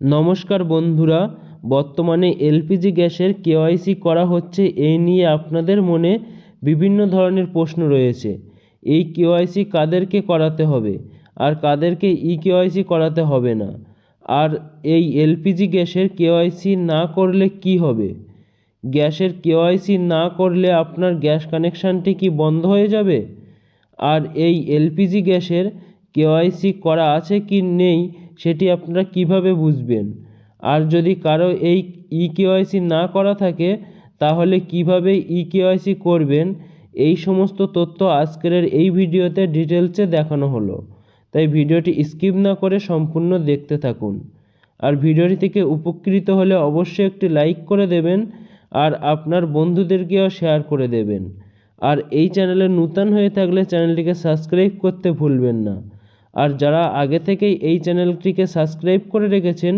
নমস্কার বন্ধুরা, বর্তমানে এলপিজি গ্যাসের কেওয়াইসি করা হচ্ছে এই নিয়ে আপনাদের মনে বিভিন্ন ধরনের প্রশ্ন রয়েছে। এই কেওয়াইসি কাদেরকে করাতে হবে? আর কাদেরকে ই কেওয়াইসি করাতে হবে না? আর এই এলপিজি গ্যাসের কেওয়াইসি না করলে কি হবে? গ্যাসের কেওয়াইসি না করলে আপনার গ্যাস কানেকশানটি কি বন্ধ হয়ে যাবে? আর এই এলপিজি গ্যাসের কেওয়াইসি করা আছে কি নেই সেটি আপনারা কীভাবে বুঝবেন? আর যদি কারও এই ই কেওয়াইসি না করা থাকে, তাহলে কীভাবে ই কেওয়াইসি করবেন? এই সমস্ত তথ্য আজকের এই ভিডিওতে ডিটেলসে দেখানো হলো। তাই ভিডিওটি স্কিপ না করে সম্পূর্ণ দেখতে থাকুন। আর ভিডিওটি থেকে উপকৃত হলে অবশ্যই একটি লাইক করে দেবেন, আর আপনার বন্ধুদেরকেও শেয়ার করে দেবেন। আর এই চ্যানেলে নূতন হয়ে থাকলে চ্যানেলটিকে সাবস্ক্রাইব করতে ভুলবেন না। আর যারা আগে থেকেই এই চ্যানেলটিকে সাবস্ক্রাইব করে রেখেছেন,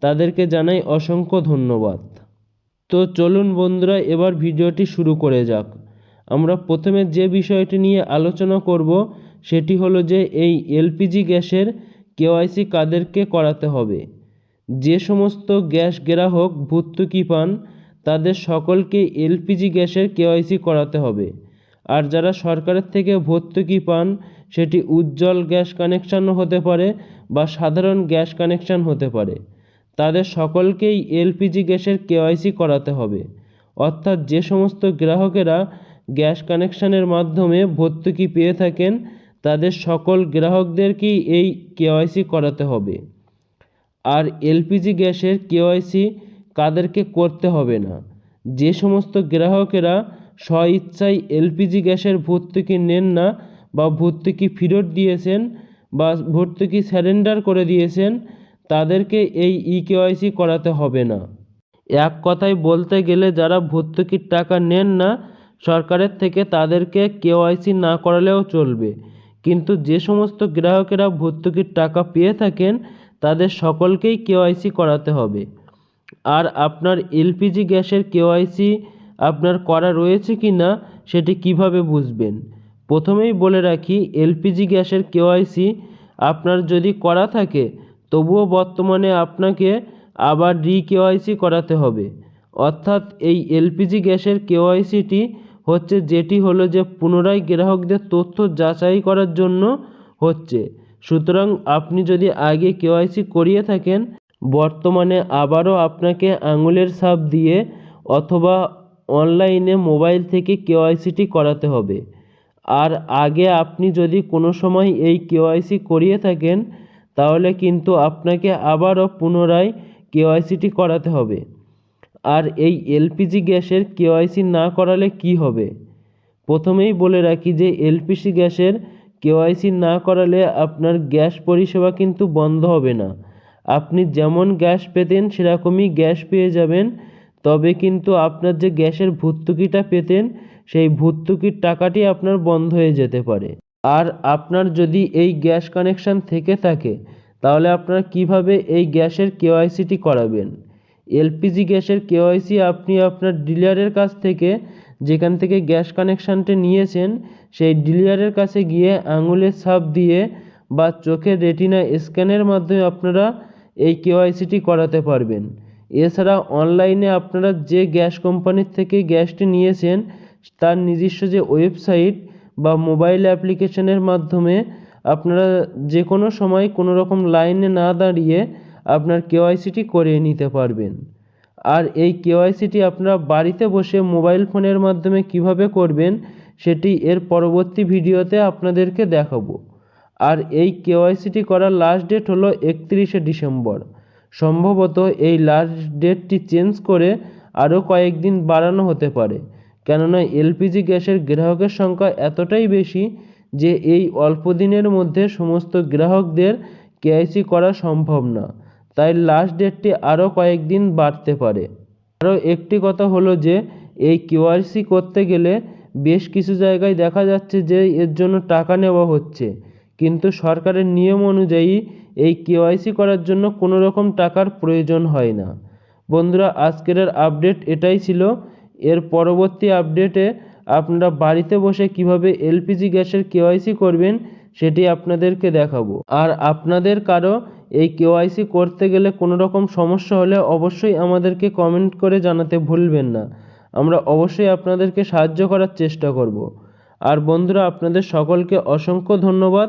তাদেরকে জানাই অসংখ্য ধন্যবাদ। তো চলুন বন্ধুরা, এবার ভিডিওটি শুরু করে যাক। আমরা প্রথমে যে বিষয়টি নিয়ে আলোচনা করব, সেটি হলো যে এই এলপিজি গ্যাসের কেওয়াইসি কাদেরকে করাতে হবে। যে সমস্ত গ্যাস গ্রাহক ভর্তুকি পান, তাদের সকলকে এলপিজি গ্যাসের কেওয়াইসি করাতে হবে। আর যারা সরকারের থেকে ভর্তুকি পান, সেটি উজ্জ্বল গ্যাস কানেকশানও হতে পারে বা সাধারণ গ্যাস কানেকশান হতে পারে। তাদের সকলকেই এলপিজি গ্যাসের কেওয়াইসি করাতে হবে। অর্থাৎ যে সমস্ত গ্রাহকেরা গ্যাস কানেকশানের মাধ্যমে ভর্তুকি পেয়ে থাকেন, তাদের সকল গ্রাহকদেরকেই এই কেওয়াইসি করাতে হবে। আর এলপিজি গ্যাসের কেওয়াইসি কাদেরকে করতে হবে না। যে সমস্ত গ্রাহকেরা স্বইচ্ছায় এলপিজি গ্যাসের ভর্তুকি নেন না বা ভর্তুকি ফেরত দিয়েছেন বা ভর্তুকি স্যারেন্ডার করে দিয়েছেন, তাদেরকে এই ই কেওয়াইসি করাতে হবে না। এক কথায় বলতে গেলে যারা ভর্তুকির টাকা নেন না, সরকারের থেকে তাদেরকে কেওয়াইসি না করালেও চলবে। কিন্তু যে সমস্ত গ্রাহকেরা ভর্তুকির টাকা পেয়ে থাকেন, তাদের সকলকেই কেওয়াইসি করাতে হবে। আর আপনার এলপিজি গ্যাসের কেওয়াইসি আপনার করা রয়েছে কি না, সেটি কীভাবে বুঝবেন? প্রথমেই বলে রাখি, এলপিজি গ্যাসের কেওয়াইসি আপনার যদি করা থাকে, তবুও বর্তমানে আপনাকে আবার রি কেওয়াইসি করাতে হবে। অর্থাৎ এই এলপিজি গ্যাসের কেওয়াইসিটি হচ্ছে যেটি হলো যে পুনরায় গ্রাহকদের তথ্য যাচাই করার জন্য হচ্ছে। সুতরাং আপনি যদি আগে কেওয়াইসি করিয়ে থাকেন, বর্তমানে আবারও আপনাকে আঙুলের ছাপ দিয়ে অথবা অনলাইনে মোবাইল থেকে কেওয়াইসিটি করাতে হবে। আর আগে আপনি যদি কোনো সময় এই কেওয়াইসি করিয়ে থাকেন, তাহলে কিন্তু আপনাকে আবারও পুনরায় কেওয়াইসিটি করাতে হবে। আর এই এলপিজি গ্যাসের কেওয়াইসি না করালে কি হবে? প্রথমেই বলে রাখি যে, এলপিজি গ্যাসের কেওয়াইসি না করালে আপনার গ্যাস পরিষেবা কিন্তু বন্ধ হবে না। আপনি যেমন গ্যাস পেতেন, সেরকমই গ্যাস পেয়ে যাবেন। তবে কিন্তু আপনার যে গ্যাসের ভর্তুকিটা পেতেন, সেই ভর্তুকির টাকাটি আপনার বন্ধ হয়ে যেতে পারে। আর আপনার যদি এই গ্যাস কানেকশান থেকে থাকে, তাহলে আপনারা কীভাবে এই গ্যাসের কেওয়াইসিটি করাবেন? এলপিজি গ্যাসের কেওয়াইসি আপনি আপনার ডিলারের কাছ থেকে, যেখান থেকে গ্যাস কানেকশানটি নিয়েছেন, সেই ডিলারের কাছে গিয়ে আঙুলের ছাপ দিয়ে বা চোখের রেটিনা স্ক্যানের মাধ্যমে আপনারা এই কেওয়াইসিটি করাতে পারবেন। এছাড়া অনলাইনে আপনারা যে গ্যাস কোম্পানির থেকে গ্যাসটি নিয়েছেন, তার নিজস্ব যে ওয়েবসাইট বা মোবাইল অ্যাপ্লিকেশনের মাধ্যমে আপনারা যে কোনো সময় কোনো রকম লাইনে না দাঁড়িয়ে আপনার কেওয়াইসিটি করিয়ে নিতে পারবেন। আর এই কেওয়াইসিটি আপনারা বাড়িতে বসে মোবাইল ফোনের মাধ্যমে কীভাবে করবেন, সেটি এর পরবর্তী ভিডিওতে আপনাদেরকে দেখাবো। আর এই কেওয়াইসিটি করার লাস্ট ডেট হলো একত্রিশে ডিসেম্বর। সম্ভবত এই লাস্ট ডেটটি চেঞ্জ করে আরও কয়েকদিন বাড়ানো হতে পারে। কেননা এলপিজি গ্যাসের গ্রাহকের সংখ্যা এতটাই বেশি যে এই অল্প দিনের মধ্যে সমস্ত গ্রাহকদের কেওয়াইসি করা সম্ভব না। তাই লাস্ট ডেটটি আরও কয়েকদিন বাড়তে পারে। আরও একটি কথা হলো যে, এই কেওয়াইসি করতে গেলে বেশ কিছু জায়গায় দেখা যাচ্ছে যে এর জন্য টাকা নেওয়া হচ্ছে। কিন্তু সরকারের নিয়ম অনুযায়ী এই কেওয়াইসি করার জন্য কোনো রকম টাকার প্রয়োজন হয় না। বন্ধুরা, আজকের আপডেট এটাই ছিল। এর পরবর্তী আপডেটে আপনারা বাড়িতে বসে কীভাবে এলপিজি গ্যাসের কেওয়াইসি করবেন সেটি আপনাদেরকে দেখাবো। আর আপনাদের কারও এই কেওয়াইসি করতে গেলে কোনো রকম সমস্যা হলে অবশ্যই আমাদেরকে কমেন্ট করে জানাতে ভুলবেন না। আমরা অবশ্যই আপনাদেরকে সাহায্য করার চেষ্টা করব। আর বন্ধুরা, আপনাদের সকলকে অসংখ্য ধন্যবাদ।